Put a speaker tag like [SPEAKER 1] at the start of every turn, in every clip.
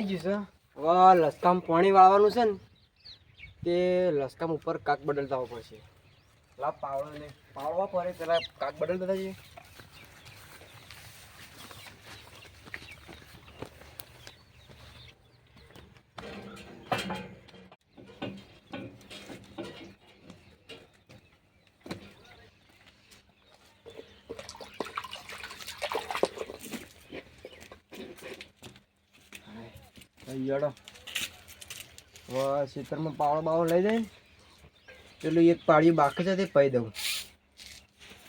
[SPEAKER 1] આવી ગયું છે. હવે લસકામ પાણી વાળવાનું છે ને, તે લસકામ ઉપર કાક બદલતા પડશે. લા, પાવડો ને પાવડવા પડે પેલા કાક બદલતા જઈએ યડો હવે ખેતરમાં પાવડો બાવડો લઈ જાય પેલું એક પાળિયું બાકી છે તે પહી દઉં.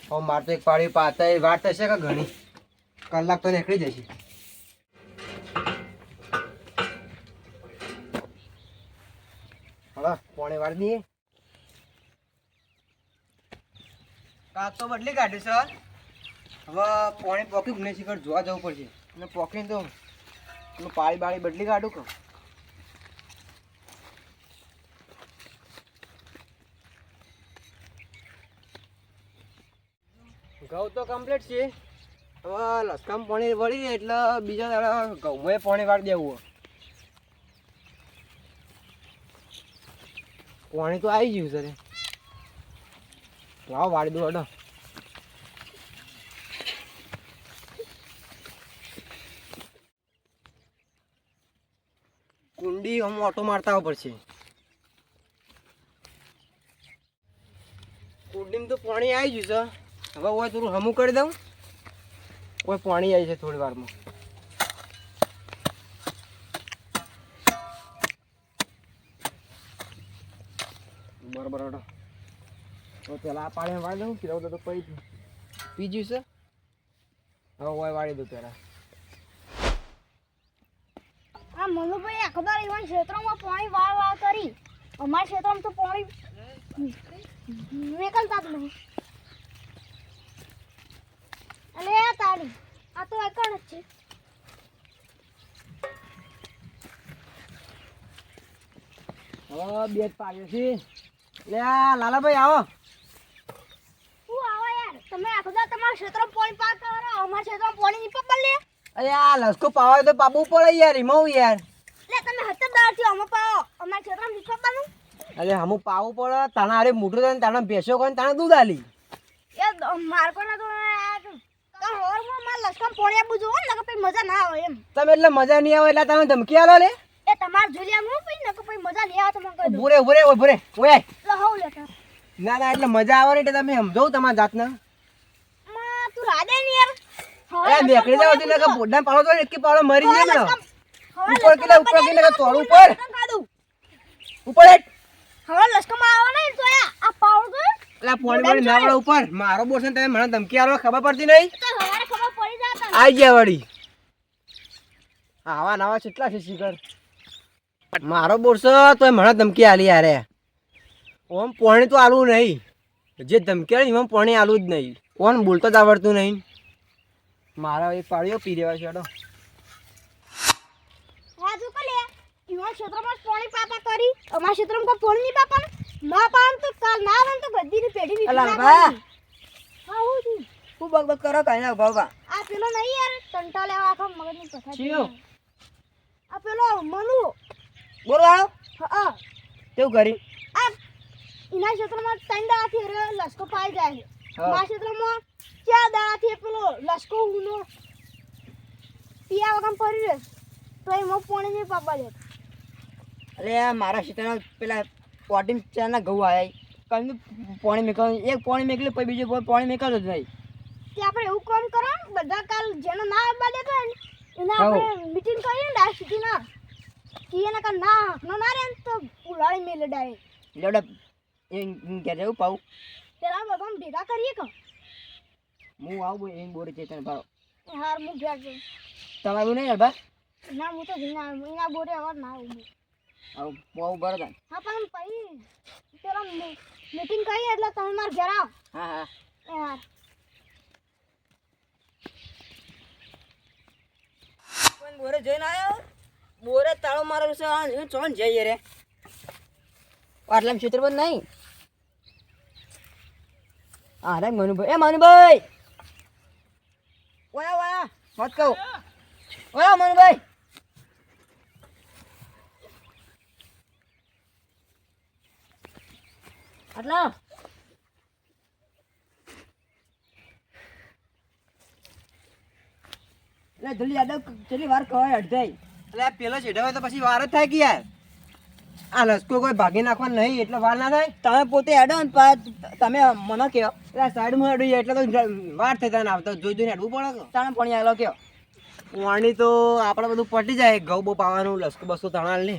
[SPEAKER 1] હવે મારે તો એક પાળિયું પાતા એ વાર થશે કે ઘણી? કલાક તો નીકળી જશે. હવે પોણે વાર દઈએ. કાક તો બદલી કાઢ્યું સર હવે પોણે પોકી શિખર જોવા જવું પડશે. અને પોકીને તો પાળી બાળી બદલી કાઢું કે? ઘઉં તો કમ્પ્લીટ છે. હવે લસકામ પાણી વળી એટલે બીજા દાડા ઘઉં પાણી વાળી દેવું પાણી તો આવી ગયું સર લાવો વાળી દો અડો કુંડી આમ ઓટો મારતા પડશે. કુંડીમાં તો પાણી આવી ગયું છે. હવે ઓય થોડું હમું કરી દઉં. ઓય પાણી આવી છે થોડી વારમાં. બરોબર, હડો. તો પેલા આ પાણી વાળી દઉં પીરાવ તો પડી પી ગયું છે. હવે ઓય વાળી દઉં પેલા.
[SPEAKER 2] આ મનુભાઈ અખબાર ઈવન ક્ષેત્રમાં પાણી વાળ વાળ કરી. અમારા ક્ષેત્રમાં તો પાણી નીકળતા જ નહીં. અલે આ તાળી આ તો એકણ જ છે.
[SPEAKER 1] હવે બે જ પાડ્યો છે. લે આ લાલાભાઈ આવો.
[SPEAKER 2] હું આવો યાર. તમે આખો દાડો તમારા ક્ષેત્રમાં પાણી પાક કરો અમારા ક્ષેત્રમાં પાણી નહીં પપ્પા લે
[SPEAKER 1] અરે આ લસકો પાવાય તો પાબુ પડે યાર હિમાવું યાર.
[SPEAKER 2] લે તમે હત્તર છો અમે પાવો. અમારા ક્ષેત્રમાં નહીં પકડવાનું
[SPEAKER 1] અરે હમું પાવું પડે તાણા અરે મોટું થાય ને તાણા ભેસો કોને તાણા દૂધ આલી.
[SPEAKER 2] મારકો ના તો હોરમાં પોણી આપું જોવો ને કે પછી મજા ના આવે એમ.
[SPEAKER 1] તમે એટલે મજા નહીં આવે એટલે તમે ધમકી આલો લે.
[SPEAKER 2] એ તમાર જોલિયા હું પી ને કે પછી મજા નહીં આવે તો મને કહી દો
[SPEAKER 1] ભૂરે ભૂરે ઓય ભૂરે ઓય.
[SPEAKER 2] લો હો લેતા
[SPEAKER 1] ના ના એટલે મજા આવે ને એટલે તમે સમજો તમારા જાતને.
[SPEAKER 2] માં તું રાડે ને યાર.
[SPEAKER 1] એ નીકળી જાવ એટલે કે પોડના પાડો તો એક પાડો મરી જાય ને. ઉપર કે ઉપર કેટલા તોડ ઉપર? ઉપર હેઠ.
[SPEAKER 2] હવે લસકમ આવે ને તો આ પાવડો
[SPEAKER 1] એટલે પોણી વળી ના ઉપર. મારો બોસ ને તમે મને ધમકી આલો ખબર પડતી નહીં
[SPEAKER 2] તો હવારે ખબર પડી જાતા
[SPEAKER 1] આઈ ગયા વળી આવા નવા કેટલા છે શિખર? મારો બોરસો તો મને ધમકી આલી યારે. ઓમ પોણી તો આલું નહીં. જે ધમકી આલી એમાં પોણી આલું જ નહીં. કોણ બોલતો જ આવડતું નહીં. મારા એક પાડ્યો પી દેવા છે અડો
[SPEAKER 2] ના પાન તો કાલ ના આવે તો ગદ્દીની પેઢી હું છું
[SPEAKER 1] હું બક બક કરો કઈ ના ભાવવા
[SPEAKER 2] આ પેલો નહીં યાર ટંટા લેવા આખા મગજની પથારી
[SPEAKER 1] છીયો
[SPEAKER 2] આ પેલો મનુ.
[SPEAKER 1] બોલો આવો
[SPEAKER 2] હા
[SPEAKER 1] તેવું કરી
[SPEAKER 2] આ એના ક્ષેત્રમાં ત્રણ દાડાથી રે લસકો પાઈ જાય છે. મારા ક્ષેત્રમાં ચાર દાડાથી પેલો લસકો ઉનો પિયા વગર પડી રહ્યો છે. તો એમાં પોણી નહીં પાપા લે
[SPEAKER 1] અરે આ મારા ક્ષેત્રમાં પેલા પોટીમ ચાના ઘઉં આયા કઈ પોણી મેકલ એક પોણી મેકલી પછી બીજું પોણી પાણી મેકલ જ નહીં.
[SPEAKER 2] તે આપણે એવું કામ કરો બધા કાલ જેનો ના આવવા દેતો ને એને આપણે મીટિંગ કરીએ ને ડાયરેક્ટ ના કે એના કાલ ના ના રહે ને તો ઉલાળી મેલે ડાયરેક્ટ.
[SPEAKER 1] એટલે એમ ઘેર જવું પાઉં.
[SPEAKER 2] પેલા બધા ભેગા કરીએ કે?
[SPEAKER 1] હું આવું એમ બોરી છે ચેતન ભાવ
[SPEAKER 2] હાર હું ઘેર જઉં.
[SPEAKER 1] તમારું નહીં અલબા
[SPEAKER 2] ના હું તો ના એના બોરે હવે ના આવું
[SPEAKER 1] આવું બહુ બરાબર.
[SPEAKER 2] હા પણ પછી પેલા મીટિંગ કરીએ એટલે તમે મારા ઘેર
[SPEAKER 1] હા હા.
[SPEAKER 2] હા
[SPEAKER 1] તમે બોરે જઈને આવ્યો બોરે તાળો મારો છે ચોન જઈએ રે. આટલા ક્ષેત્ર પણ નહીં. અરે મનુભાઈ. એ મનુભાઈ! વાયા વાયા મત કહું. વાયા મનુભાઈ!
[SPEAKER 3] આટલા. એટલે જલ્દી યાદવ કેટલી વાર કહેવાય અડધાઈ
[SPEAKER 1] એટલે આ પેલો હોય તો પછી વાર જ થાય કે યાર? આ લસકો કોઈ ભાગી નાખવા નહીં એટલે વાર ના થાય?
[SPEAKER 3] તમે પોતે અડો ને તમે મને કહો.
[SPEAKER 1] એટલે સાઈડમાં સાઈડમાં હેડું એટલે તો વાર થઈ તને આવતા. જોઈ જોઈને અડવું પડે
[SPEAKER 3] તાણે પાણી આવેલો કહો
[SPEAKER 1] વાણી તો આપણે બધું પટી જાય. ઘઉં બહુ પાવાનું લસકો બસો તણાલ ને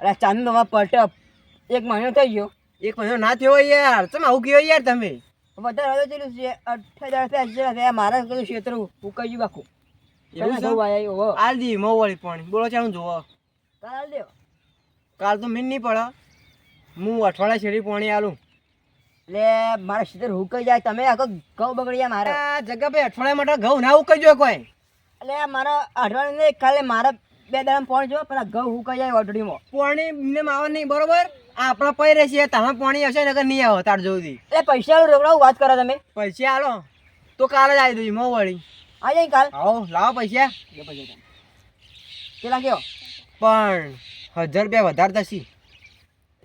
[SPEAKER 3] અરે ચાંદ તમારે પટપ એક મહિનો થઈ ગયો.
[SPEAKER 1] એક મહિનો ના થયો યાર. તમે આવું કહેવાય યાર તમે?
[SPEAKER 3] વધારે હવે ચેલું છે? અઠ્યાવીસ હજાર થયા. મારા કયું ક્ષેત્ર ઉકાઈ ગયું બાકું.
[SPEAKER 1] એવું છે? આલ દી મો વળી પાણી. બોલો ચાલું જોવો.
[SPEAKER 3] કાલ દેવ.
[SPEAKER 1] કાલ તો મીન નહીં પડે. હું અઠવાડિયા છેડી પાણી આલું.
[SPEAKER 3] એટલે મારા ક્ષેત્ર હુકાઈ જાય. તમે આખો ઘઉં બગડી જાય મારા.
[SPEAKER 1] આ જગ્યા ભાઈ અઠવાડિયા માટે ઘઉં ના ઉકઈ જોઈએ કોઈ.
[SPEAKER 3] એટલે મારા અઠવાડિયા કાલે મારા બે દાડા પાણી જો પેલા ઘઉં હુકાઈ જાય ઓટડીમાં
[SPEAKER 1] પાણી ને માવા નહીં બરોબર? આપણા પૈ રહેશે તમે પાણી હશે નગર નહીં આવો તાર જોધી
[SPEAKER 3] એટલે પૈસા રોકડા વાત કરો તમે.
[SPEAKER 1] પૈસા આલો. તો કાલે જ આવી દઉં મો વળી.
[SPEAKER 3] આ જાય કાલ.
[SPEAKER 1] આવો લાવો પૈસા.
[SPEAKER 3] કેટલા કયો
[SPEAKER 1] પણ હજાર રૂપિયા વધારે થશે.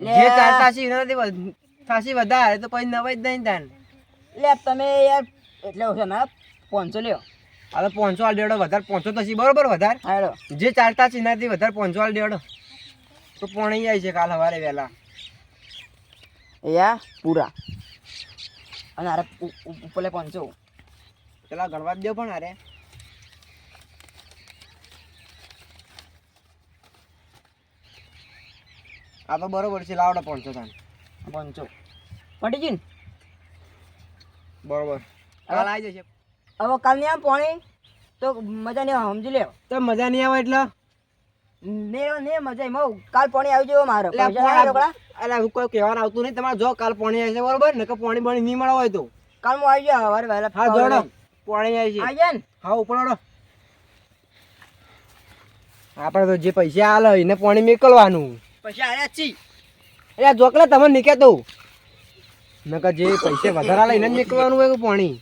[SPEAKER 1] જે ચાલતા છે એનાથી થશે વધારે તો પછી નવાઈ જ નહીં તાન
[SPEAKER 3] એટલે તમે યાર એટલે ઓછો ના પાંચસો લ્યો.
[SPEAKER 1] હાલો પાંચસો આલ દેડો વધારે પાંચસો થશે બરોબર વધારે?
[SPEAKER 3] હા હેડો.
[SPEAKER 1] જે ચાલતા છે એનાથી વધારે પાંચસો આલ દેડો તો પોણી જાય છે કાલ સવારે વહેલા
[SPEAKER 3] યા પૂરા. અને અરે ઉપલે પાંચસો.
[SPEAKER 1] પેલા ગણવા દો પણ અરે આ તો બરોબર છે લાવડો પાંચસો તાન
[SPEAKER 3] પાંચસો પટી ગયું ને?
[SPEAKER 1] બરોબર. કાલ આવી જશે.
[SPEAKER 3] હવે કાલ નહીં આમ પોણી? તો મજા નહીં આવે, સમજી લ્યો.
[SPEAKER 1] તો મજા નહીં આવે એટલે?
[SPEAKER 3] ને ને મજા એમ કાલ પોણી આવી જાય મારો.
[SPEAKER 1] એટલે હું કોઈ કહેવાનું આવતું નહીં તમારે જો કાલ પોણી આવી છે બરોબર ને કે પાણી પાણી નહીં મળવા હોય તો.
[SPEAKER 3] કાલ હું આવી જાય સવારે વહેલા
[SPEAKER 1] હા જોડો પાણી આવી છે.
[SPEAKER 3] આવી જાય ને
[SPEAKER 1] હા ઉપડો આપણે તો જે પૈસા આલે એને પાણી મેકલવાનું.
[SPEAKER 3] પછી આવ્યા છી.
[SPEAKER 1] એટલે જોકલે તમે નીકે તો નકર જે પૈસા વધારે આલે એને જ નીકળવાનું હોય કે પાણી.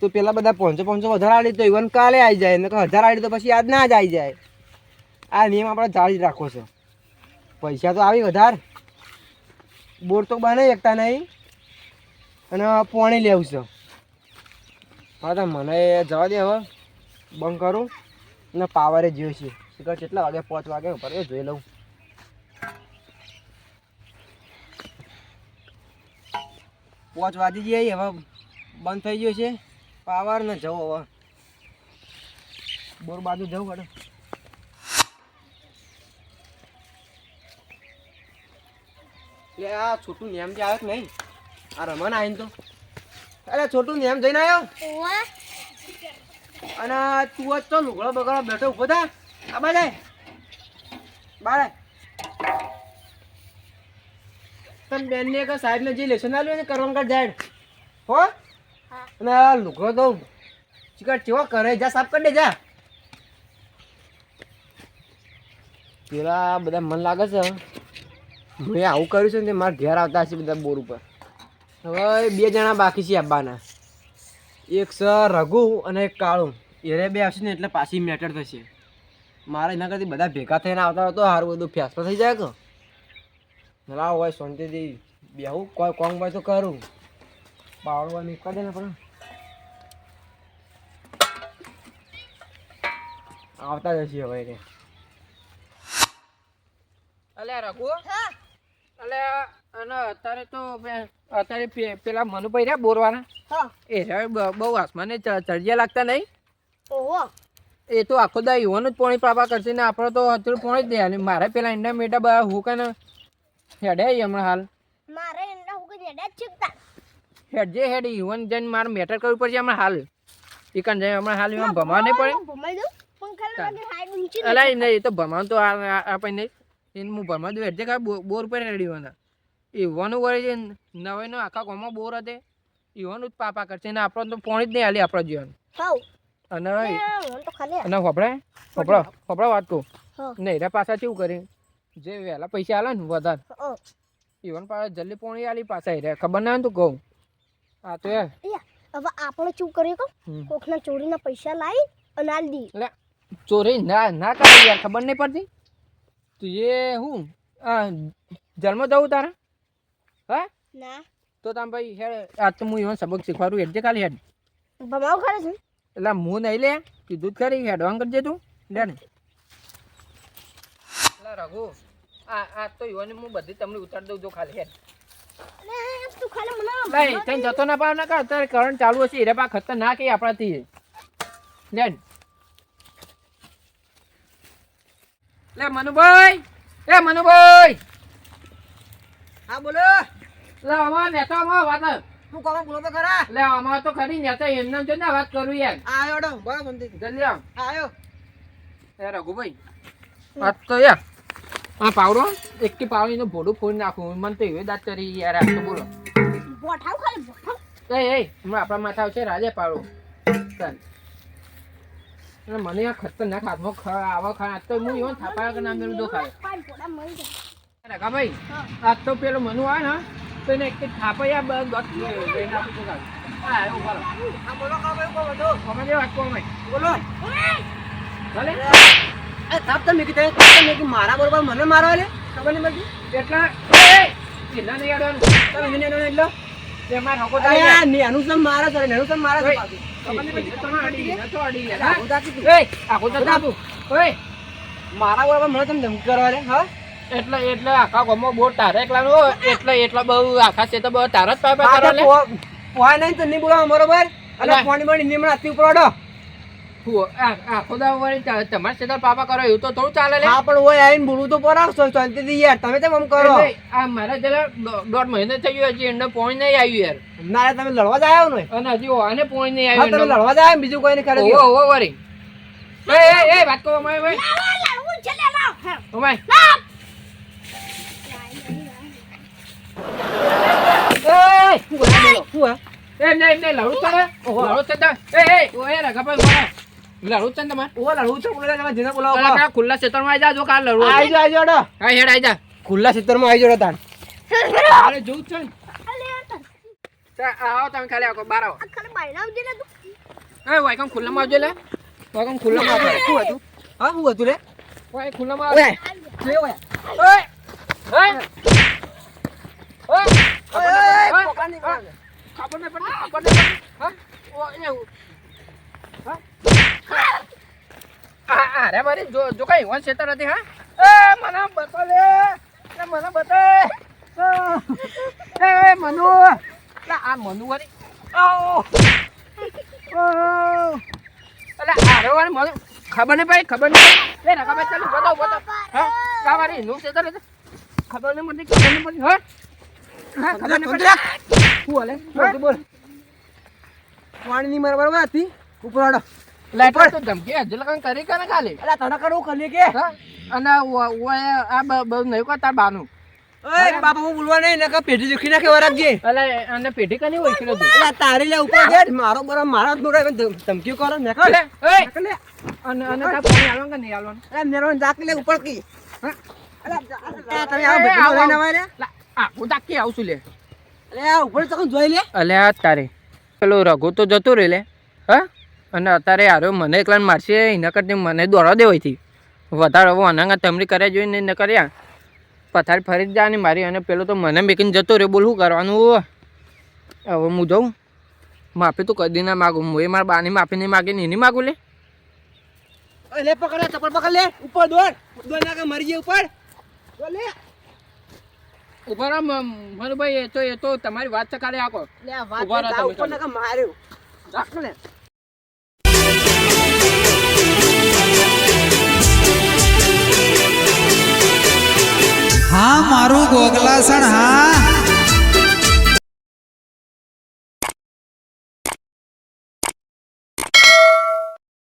[SPEAKER 1] તો પેલા બધા પાંચસો પાંચસો વધારે આલી તો ઇવન કાલે આવી જાય. નકર હજાર આલી તો પછી આજ ના જ આવી જાય. આ નિયમ આપણે જાળી જ રાખવો છે. પૈસા તો આવી વધારે. બોર તો બને એકતા નહીં. અને પાણી લેવું છે. હા, તો મને જવા દે હવે. બંધ કરું. ને પાવરે જીવ છે. શીખર કેટલા વાગે પાંચ વાગે ઉપર એ જોઈ લઉં. પાંચ વાગી જઈએ હવે બંધ થઈ ગયો છે. પાવર ને જવું હવે. બોર બાજુ જવું પડે. એટલે આ છોટું નેમ જે આવે કે નહીં? આ રમણ આવીને તો. અરે છોટું ને એમ જઈને આવ્યો અને તું જ તો લુગડો બગડો બેઠો ઊભો થા. આ બાજે. બારે. તમ બેન ને કે સાહેબ ને જે લેસન આલ્યું ને કરવાનું કર જાય. હો? અને આ લુગડો તો ચીકર ચેવો કરે? જા સાફ કરી દે જા. પેલા બધા મન લાગે છે મેં આવું કર્યું છે ને મારા ઘેર આવતા હશે બધા બોર ઉપર. હવે બે જણા બાકી છે આવવાના એક સર રઘુ અને એક કાળું. એરે બે આવશે ને એટલે પાછી મેટર થશે. મારે એના કરતી બધા ભેગા થઈને આવતા હોય તો સારું બધું ફેસલો થઈ જાય કે. ના હોય શાંતિથી બેહું કોઈ કોંગ હોય તો કરું. બાવળો હોય નીકળી દે ને પણ. આવતા જશે હવે રે
[SPEAKER 4] અલ્યા રઘુ. અલે અને અત્યારે તો અત્યારે પેલા મનુભાઈ રહ્યા બોરવાના એ બહુ આસમાને ચડિયા લાગતા નહીં
[SPEAKER 2] ઓહો
[SPEAKER 4] એ તો આખો દા યુવાનું જ પોણી પાપા કરશે ને આપણે તો અત્યારે પોણી જ દે અને મારે પેલા ઈંડા મેટા બધા હું કે ને હેડે હમણાં હાલ
[SPEAKER 2] મારે ઈંડા હું કઈ હેડા ચીકતા
[SPEAKER 4] હેડ જે હેડ યુવાન જઈને મારે મેટર કરવું પડશે હમણાં હાલ ઈકન જાય હમણાં હાલ એમાં ભમા નહીં પડે અલા નહીં એ તો ભમાન તો આપણે નહીં એને હું ભમા દઉં હેડ જે બોર પર રેડીવાના યુવાનું વળે છે નવાઈનો આખા ગામમાં બોર હતે યુવાનું જ પાપા કરશે. ને આપણો તો પોણી જ નહીં હાલી આપણો જીવન. અને
[SPEAKER 2] ખાલી
[SPEAKER 4] અને હોપડે હોપડો હોપડો વાત કહું નહીં પાછા કેવું કરે જે વહેલા પૈસા આલે ને વધારે. ઈવન પાછા જલ્દી પોણી આલી પાછા રે ખબર ના તું કહું. હા તો
[SPEAKER 2] હવે આપણે શું કરીએ કહું. કોકના ચોરીના પૈસા લાવી અને આલી દી.
[SPEAKER 4] એટલે ચોરી ના ના કરી યાર. ખબર નહીં પડતી? તું એ હું? જન્મ જવું તારા? હા?
[SPEAKER 2] ના.
[SPEAKER 4] તો તમે ભાઈ હેડ આજ તો હું એવો સબક શીખવાડું હેડ જે ખાલી હેડ.
[SPEAKER 2] ભમાવ ખરે છે?
[SPEAKER 4] એટલે હું નહીં લે કીધું જ ખરી હેડવાન કરજે તું લે ને. એટલે રઘુ આ આ તો યોને હું બધી તમને ઉતારી દઉં જો ખાલી હેડ.
[SPEAKER 2] તું ખાલી મને
[SPEAKER 4] જતો ના પાવ ના કર અત્યારે કરંટ ચાલુ હશે એરે પા ખતરનાક એ આપણાથી. લે ને. લે મનુભાઈ એ મનુભાઈ.
[SPEAKER 1] હા બોલો.
[SPEAKER 4] લે અમાર નેતા અમાર વાત
[SPEAKER 1] શું કહો બોલો તો ખરા.
[SPEAKER 4] લે અમાર તો ખરી નેતા એમને જો ને વાત કરું યાર
[SPEAKER 1] આ આવ્યો ડો બોલો શાંતિથી.
[SPEAKER 4] જલ્દી આવ.
[SPEAKER 1] આ આવ્યો
[SPEAKER 4] એ રઘુભાઈ વાત તો યાર. આ પાવડો એકટી પાવડીનું ભોડું ફોડી નાખું. મને તો એવી દાંત કરી યાર આ તો બોલો.
[SPEAKER 2] બોઠાવ ખાલી બોઠાવ
[SPEAKER 4] એ એ હમણાં આપણા માથે આવશે રાજે પાડો ચાલ. અને મને આ ખતરનાક હાથમાં આવા ખા આજ તો હું એવો થાપા કે નામ મેળું દો ખાય
[SPEAKER 2] પાંચ ફોડા મરી જાય
[SPEAKER 4] રકા ભાઈ આજ તો પેલો મનુ આવે ને તો એને એક થાપા યા બ- દોત લઈને આપી દો હા એવું કરો
[SPEAKER 1] હા બોલો કહો ભાઈ કહો
[SPEAKER 4] અમે જે વાત કહો
[SPEAKER 1] બોલો.
[SPEAKER 4] ભલે.
[SPEAKER 1] એ થાપ તમે કીધું થાપ તમે કીધું મારા બરોબર મને મારો લે ખબર નહીં પડતી?
[SPEAKER 4] એટલા? એ નહીં આડવાનું
[SPEAKER 1] તમે મને એનો એટલો
[SPEAKER 4] તે મારા હકો
[SPEAKER 1] અરે
[SPEAKER 4] થાય.
[SPEAKER 1] આ નેનું સમ છે સમ મારે છે ખબર નહીં પડતી.
[SPEAKER 4] તમે અડી ગયા, તો અડી ગયા,
[SPEAKER 1] આ
[SPEAKER 4] હા? એ આખું તો ઓય.
[SPEAKER 1] મારા બરોબર મને તમે ધમકી કરવા લે હા?
[SPEAKER 4] એટલે એટલે આખા ગામમાં બહુ તારે એકલા હોય, એટલે એટલે બહુ આખા છે તો બહુ તારા જ પાપા કરો લે.
[SPEAKER 1] પો- નહીં તો નહીં બોલાવો બરોબર? અને પાણી પાણી નીમણ અડો.
[SPEAKER 4] આ- આખો દાડો વળી તમારે સીધા પાપા કરો એવું તો થોડું ચાલે લે.
[SPEAKER 1] હા પણ ઓય આવીને બોલવું તો પરાવશો શાંતિથી યાર તમે તો આમ કરો.
[SPEAKER 4] આ મારા જરા દોઢ મહિને થઈ ગયો હજી એને પોણી નહીં આવ્યું યાર.
[SPEAKER 1] નારે તમે લડવા જ આવ્યો ને?
[SPEAKER 4] અને હજી આને પોણી નહીં
[SPEAKER 1] આવ્યું તમે લડવા જ આવ્યા બીજું કોઈ નહીં કરે
[SPEAKER 4] ઓવો ઓવો વળી. એ એ એ વાત કરો અમાય ભાઈ
[SPEAKER 2] લાવું છે લે લાવ. હે
[SPEAKER 1] એ શું બોલો શું હે?
[SPEAKER 4] લડું છે લડુ લડું એ એ ઓ એ રઘાભાઈ બોલો લડું તમારે
[SPEAKER 1] લડુ લડવું બોલે તમે જેને બોલાવો
[SPEAKER 4] ખુલ્લા ક્ષેત્રમાં આવી જાજો કાલ લડુ
[SPEAKER 1] આવી
[SPEAKER 4] છે.
[SPEAKER 1] આવી જાડો.
[SPEAKER 4] હા હેડ આવી જા.
[SPEAKER 1] ખુલ્લા ક્ષેત્રમાં આવી જોડો તાણ.
[SPEAKER 4] અરે જોઉં છે આવો તમે ખાલી આવો બાર આવો.
[SPEAKER 2] ખાલી લે તું.
[SPEAKER 4] એ વાયકમ ખુલ્લામાં આવજો લે. વાયકમ ખુલ્લામાં આવજો.
[SPEAKER 1] શું હતું? હા શું હતું રે
[SPEAKER 4] વાય ખુલ્લામાં આવજો.
[SPEAKER 1] ઓય.
[SPEAKER 4] ખબર નહીં પડતી ખબર નહીં ઓ એવું હા આ આ રે મારી જો જો કઈ વન સેટર હતી હા એ મને બતો લે મને બતે એ મનુ લા આ મનુ વાળી આઓ અલા આરે વાળી મનુ ખબર નહીં ભાઈ ખબર નહીં પડી. એ રકા ભાઈ ચાલુ બતાવ બતાવ હા આ વાળી નું સેટર હતી ખબર નહીં પડતી ખબર નહીં હા ખબર નહીં પડતી શું હાલે
[SPEAKER 1] બોલ બોલ પાણીની મારા બરોબર હતી ઉપર અડો
[SPEAKER 4] લાઈટર તો ધમકી હજુ કરી કે ખાલી
[SPEAKER 1] અલા તડકા હું કરીએ કે
[SPEAKER 4] અને વ- વ- આ બ- બ- નહીં કહો તાર બાનું
[SPEAKER 1] ઓય બાપા હું બોલવા નહીં નકા પેટી દુખી નાખે વરાગજે
[SPEAKER 4] એટલે અને પેઢી કની હોય
[SPEAKER 1] અલા તારી લે ઉપર મારો બરો મારા જ બોરાય કરો ને
[SPEAKER 4] ઓય! અને અને તાર પાણી આલવાનું કે નહીં આલવાનું
[SPEAKER 1] અલા મેરો જાક લે ઉપર કી? અલા તમે આ બધું લઈને
[SPEAKER 4] આવો.
[SPEAKER 1] આવા રે
[SPEAKER 4] લા, આ તાકી આવું લે.
[SPEAKER 1] અલે આ ઉપર તો જોઈ લે.
[SPEAKER 4] અલ્યા તારે. પેલો રઘુ તો જતો રે લે. હા? અને અત્યારે હારો મને એકલાને મારશે એના કરતી મને દોડવા દે હોયથી. વધારે હવે અનાંગા તમરી કર્યા જોઈને ન કર્યા. પથારી ફરી જ ને મારી અને પેલો તો મને મેકીને જતો રહ્યો. બોલ શું કરવાનું હવે? હું જાઉં. માફી તો કદી ના માગું. હું એ મારા બાની માફી નહીં માગી ને એની માગું લે.
[SPEAKER 1] લે પકડ ચપ્પલ પકડ લે. ઉપર દોડ. દોડ નાખે મરી જાય ઉપર. લે.
[SPEAKER 4] ઊભા રામ મનુભાઈ એ તો એ તો તમારી વાત ચકાલે આખો
[SPEAKER 1] લે આ
[SPEAKER 4] ઊભા
[SPEAKER 1] રામ
[SPEAKER 4] તમે
[SPEAKER 1] ઉપર માર્યો. રાખ લે
[SPEAKER 5] હા મારું ગોગલાસણ હા.